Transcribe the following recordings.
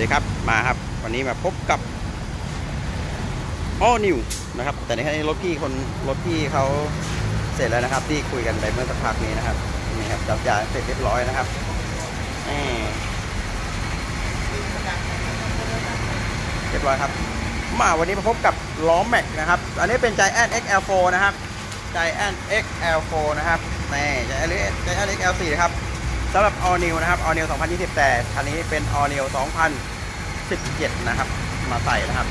ดีครับมาครับ วันนี้มาพบกับ All New นะครับ แต่ในที่รถพี่คนรถพี่เขาเสร็จแล้วนะครับ ที่คุยกันไปเมื่อสักพักนี้นะครับนี่ครับจับยาเสร็จเรียบร้อยนะครับเรียบร้อยครับ มาวันนี้มาพบกับล้อแม็กนะครับ อันนี้เป็น Giant XL4 นะครับ Giant XL4 นะครับนี่ Giant XL4 นะครับ สำหรับ All New นะครับ All New 2020 แต่คันนี้เป็น All New 2017 นะครับ มาใส่นะครับ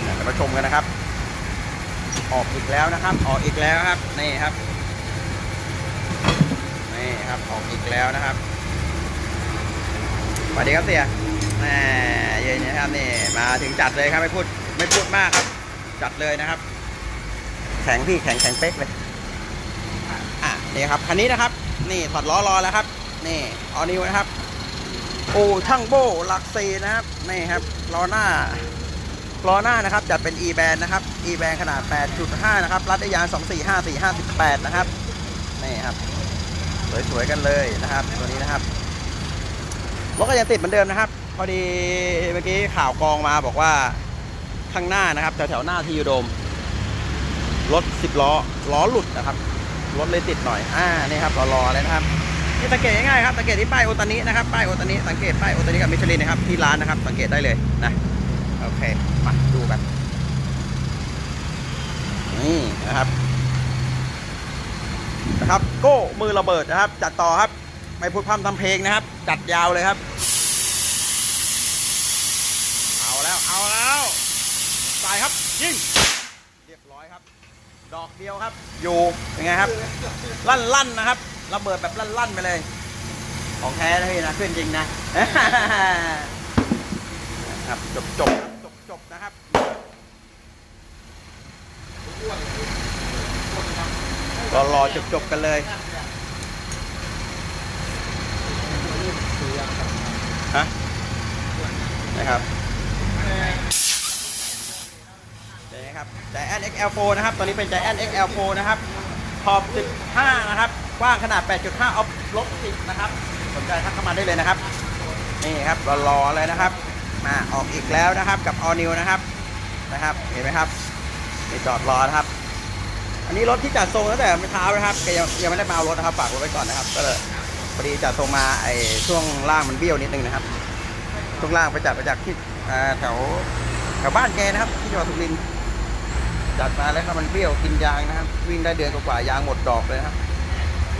เดี๋ยวมาชมกันนะครับ ออกอีกแล้วนะครับ ออกอีกแล้วครับนี่ครับนี่ครับออกอีกแล้วนะครับสวัสดีครับเสียแหมเย็นนะครับนี่มาถึงจัดเลยครับไม่พูดไม่พูดมากครับ จัดเลยนะครับ แข็งพี่แข็งแข็งเป๊กเลย นี่ครับคันนี้นะครับ นี่ถอดล้อรอแล้วครับ นี่ออนิวนะครับโอ้ช่างโบหลักสี่นะครับนี่ครับล้อหน้าล้อหน้านะครับจัดเป็น e band นะครับ e band ขนาด 8.5 นะครับรัดได้ยาง245 458 นะครับนี่ครับสวยๆกันเลยนะครับตัวนี้นะครับรถก็ยังติดเหมือนเดิมนะครับ พอดีเมื่อกี้ข่าวกองมาบอกว่าข้างหน้านะครับแถวๆหน้าที่ยูโดมรถ 10 ล้อล้อหลุดนะครับ รถเลยติดหน่อย อ่า นี่ครับรอๆเลยนะครับ นี่สังเกตง่ายๆครับ สังเกตที่ป้ายโอตานินะครับ ป้ายโอตานิสังเกตป้ายโอตานิกับมิชลินนะครับ ที่ร้านนะครับ สังเกตได้เลยนะ โอเค มาดูกัน นี่นะครับ นะครับ โก้มือระเบิดนะครับ จัดต่อครับ ไม่พูดพร่ำทำเพลงนะครับ จัดยาวเลยครับ เอาแล้ว เอาแล้วใส่ครับ ยิง เรียบร้อยครับ ดอกเดียวครับ อยู่เป็นไงครับ ลั่นลั่นๆนะครับระเบิดแบบลั่นลั่นๆไปเลย ของแท้นะพี่นะขึ้นจริงนะ ครับจบจบจบจบนะครับรอรอจบจบกันเลยฮะนะครับเดี๋ยว นะครับ Giant XL4 นะครับตัวนี้เป็น Giant XL4 นะครับขอบ15นะครับกว้างขนาด 8.5ออฟลบ10นะครับสนใจทักเข้ามาได้เลยนะครับ นี่ครับรอๆเลยนะครับ มาออกอีกแล้วนะครับกับ All New นะครับนะครับ เห็นไหมครับนี่จอดรอนะครับ อันนี้รถที่จัดทรงตั้งแต่เมื่อเช้านะครับแกยังยังไม่ได้มาเอารถนะครับฝากรถไว้ก่อนนะครับ ก็เลยพอดีจัดทรงมาไอ้ช่วงล่างมันเบี้ยวนิดนึงนะครับช่วงล่างไปจัดมาจากที่แถวแถวบ้านแกนะครับ ที่จังหวัดสุรินทร์ จัดมาแล้วก็มันเบี้ยวกินยางนะครับวิ่งได้เดือนกว่าๆยางหมดดอกเลยนะครับ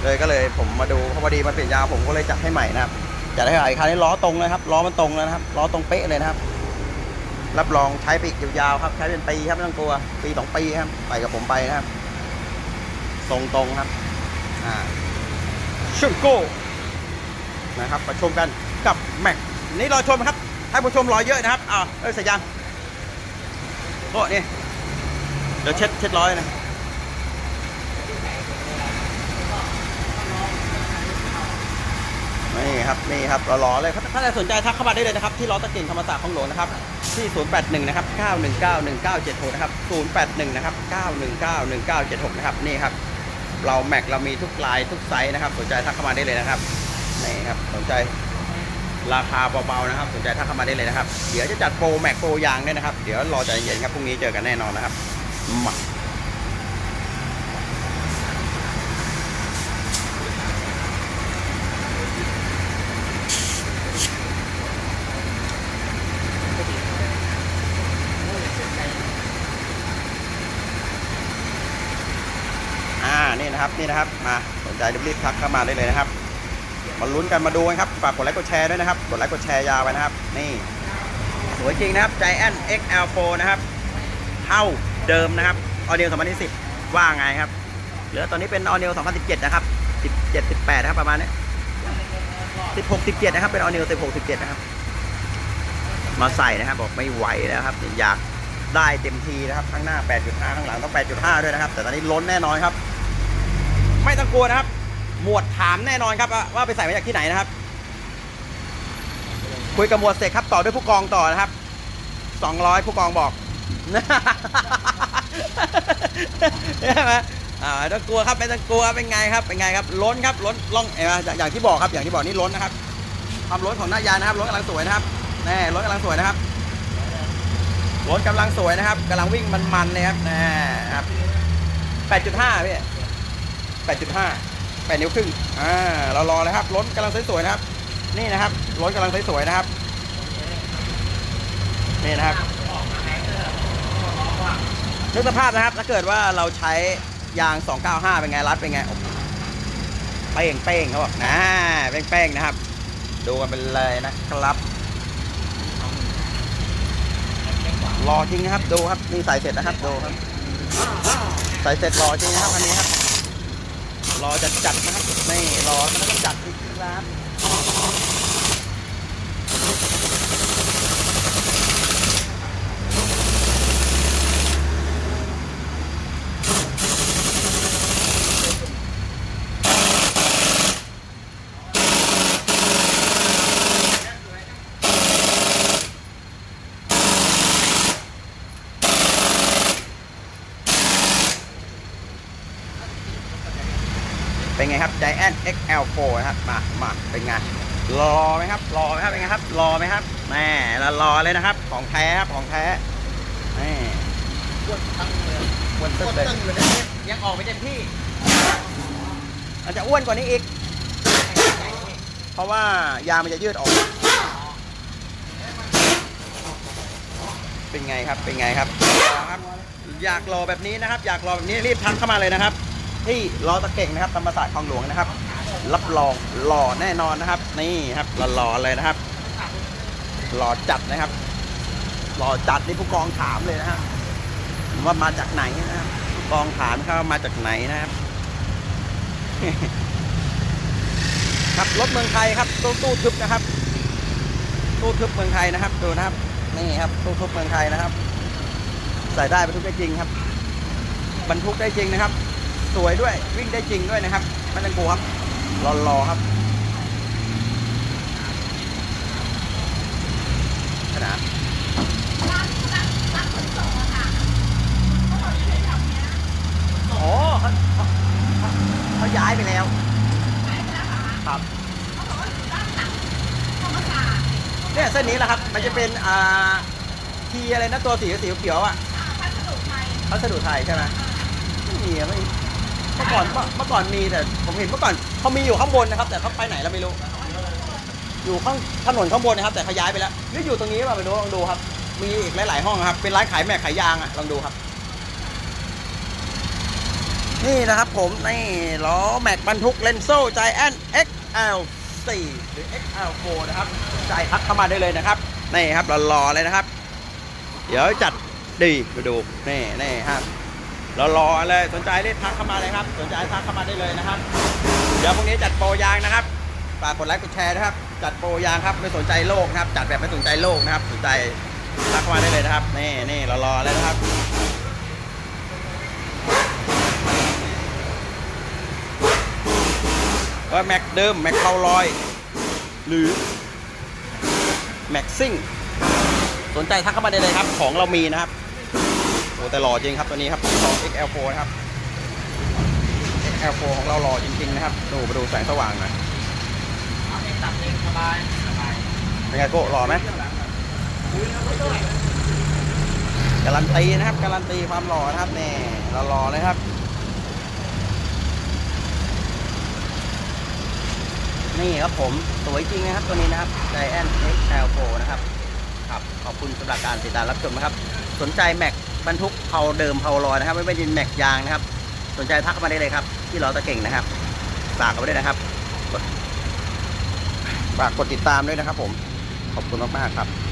เลยก็เลยผมมาดูเพราะพอดีมันเปลี่ยนยางผมก็เลยจัดให้ใหม่นะครับจัดให้ใหม่คราวนี้ล้อตรงเลยครับล้อมันตรงแล้วนะครับล้อตรงเป๊ะเลยนะครับ รับรองใช้ไปอีกยาวๆครับ ใช้เป็นปีครับไม่ต้องกลัวปีสองปีครับไปกับผมไปนะครับ ทรงตรงครับอ่าชมโก้นะครับมาชมกันกับแม็กนี่รอชมครับให้ผู้ชมรอเยอะนะครับอ้าวเอ้ยเสร็จยังโอ้นี่ เดี๋ยวเช็ดเช็ดร้อยนะนี่ครับนี่ครับรอเลยถ้าใครสนใจทักเข้ามาได้เลยนะครับ ที่ล้อตะเกียงธรรมศาสตร์ของหลวงนะครับ ที่ 081 นะครับ 919 1976 นะครับ 081 นะครับ 919 1976 นะครับ นี่ครับ เราแม็กเรามีทุกลายทุกไซส์นะครับ สนใจทักเข้ามาได้เลยนะครับนี่ครับสนใจราคาเบาๆนะครับสนใจทักเข้ามาได้เลยนะครับ เดี๋ยวจะจัดโปรแม็กโปรยางด้วยนะครับ เดี๋ยวรอใจเย็นครับพรุ่งนี้เจอกันแน่นอนนะครับ มาอ่านี่นะครับนี่นะครับมาสนใจรีบๆทักเข้ามาได้เลยนะครับมาลุ้นกันมาดูกันครับฝากกดไลค์กดแชร์ด้วยนะครับกดไลค์กดแชร์ยาวไปนะครับ นี่ สวยจริงนะครับ Giant XL4 นะครับเท่า เดิมนะครับออเดีย2020 ว่าไงครับ เหลือตอนนี้เป็นออเดีย2017 นะครับ 17 18 นะครับ ประมาณนี้16 17 นะครับ เป็นออเดีย16 17 นะครับ มาใส่นะครับ บอกไม่ไหวแล้วครับ อยากได้เต็มทีนะครับ ข้างหน้า 8.5 ข้างหลังต้อง 8.5 ด้วยนะครับ แต่ตอนนี้ล้นแน่นอนครับ ไม่ต้องกลัวนะครับ หมวดถามแน่นอนครับว่าไปใส่มาจากที่ไหนนะครับ คุยกับหมวดเสร็จครับ ต่อด้วยผู้กองต่อนะครับสองร้อยผู้กองบอก ใช่ไหมอ่าต้องกลัวครับไม่ต้องกลัวเป็นไงครับเป็นไงครับล้นครับล้นล่องเอ่ออย่างอย่างที่บอกครับอย่างที่บอกนี่ล้นนะครับความล้นของหน้ายางนะครับล้นกำลังสวยนะครับแน่รถกำลังสวยนะครับรถกำลังสวยนะครับกำลังวิ่งมันๆเลยครับแน่ครับ8.5พี่8.5 8นิ้วครึ่งอ่าเรารอเลยครับรถกำลังสวยๆนะครับ นี่นะครับรถกำลังสวยๆนะครับนี่นะครับ นึกสภาพนะครับ ถ้าเกิดว่าเราใช้ยาง 295 เป็นไง รัดเป็นไงโอ้เป้งเป้งเขาบอกนะเป้งเป้งนะครับ ดูกันไปเลยนะครับ รอจริงนะครับ ดูครับนี่ใส่เสร็จนะครับ ดูครับ ใส่เสร็จรอจริงนะครับอันนี้ครับ รอจะจัดนะครับนี่รอมันต้องจัดจริงๆนะครับ เป็นไงครับ Giant XL4 นะครับมามาเป็นไงรอไหมครับรอไหมครับเป็นไงครับรอไหมครับแม่เรารอเลยนะครับ ของแท้ครับของแท้นี่ปวดตั้งเลยอ้วนปตึ๊วบดเลยตั้งอยู่นะยังออกไม่เต็มที่มันจะอ้วนกว่านี้อีก เพราะว่ายางมันจะยืดออก เป็นไงครับเป็นไงครับรอครับอยากรอแบบนี้นะครับ อยากรอแบบนี้รีบทักเข้ามาเลยนะครับ ที่รอตะเก่งนะครับธรรมศาสตร์คลองหลวงนะครับ รับรองหล่อแน่นอนนะครับ นี่ครับหล่อเลยนะครับ หล่อจัดนะครับ หล่อจัดนี่ผู้กองถามเลยนะครับว่ามาจากไหนนะครับผู้กองถามเขาว่ามาจากไหนนะครับครับรถเมืองไทยครับตู้ตู้ทึบนะครับ ตู้ทึบเมืองไทยนะครับ ดูนะครับนี่ครับตู้ทึบเมืองไทยนะครับ ใส่ได้บรรทุกได้จริงครับบรรทุกได้จริงนะครับ สวยด้วยวิ่งได้จริงด้วยนะครับไม่ต้องกลัวครับรอรอครับขนาดโอ้เขาเขาเขาเขาย้ายไปแล้วครับเนี่ยเส้นนี้แหละครับ มันจะเป็นอ่าทีอะไรนะตัวสีสีเขียวๆอะพัสดุไทยใช่ไหมไม่มีอะไม่เมื่ อก่อนเมื่อก่อนมีแต่ผมเห็นเมื่อก่อนเขามีอยู่ข้างบนนะครับ แต่เขาไปไหนเราไม่รู้ อยู่ข้างถนนข้างบนนะครับ แต่เขาย้ายไปแล้วหรืออยู่ตรงนี้ป่ะไม่รู้ลองดูครับ มีอีกหลาย ๆ ห้องครับ เป็นร้านขายแม็กขายยางอะลองดูครับ นี่นะครับผมนี่ล้อแม็กบรรทุกเลนโซ่ใจแอน XL4 หรือ XL4 นะครับใจายทักเข้ามาได้เลยนะครับนี่ครับหล่อๆเลยนะครับ เดี๋ยวจัดดีมาดูนี่นี่ครับ รอๆเลยสนใจรีบทักเข้ามาเลยครับ สนใจทักเข้ามาได้เลยนะครับ เดี๋ยวพรุ่งนี้จัดโปรยางนะครับฝากกดไลค์กดแชร์นะครับ จัดโปรยางครับไม่สนใจโลกนะครับ จัดแบบไม่สนใจโลกนะครับ สนใจทักเข้ามาได้เลยนะครับ นี่นี่รอๆเลยนะครับว่าแม็กเดิมแม็กเคาลอย หรือแม็กซิ่ง สนใจทักเข้ามาได้เลยครับ ของเรามีนะครับ โอ้แต่หล่อจริงครับตัวนี้ครับของ XL4 นะครับ XL4 ของเราหล่อจริงๆนะครับ ดูมาดูแสงสว่างหน่อยเอาเองตัดเองสบายสบายเป็นไงโก้หล่อไหมการันตีนะครับ การันตีความหล่อนะครับนี่เราหล่อเลยครับ นี่ครับผมสวยจริงนะครับตัวนี้นะครับ Giant XL4 นะครับครับขอบคุณสำหรับการติดตามรับชมนะครับ สนใจแม็ก บรรทุกเพาเดิมเพาลอยนะครับ ไม่เป็นแม็กยางนะครับ สนใจทักเข้ามาได้เลยครับ ที่เราตะเก่งนะครับฝากกันไว้ด้วยนะครับฝากกดติดตามด้วยนะครับผมขอบคุณมากๆครับ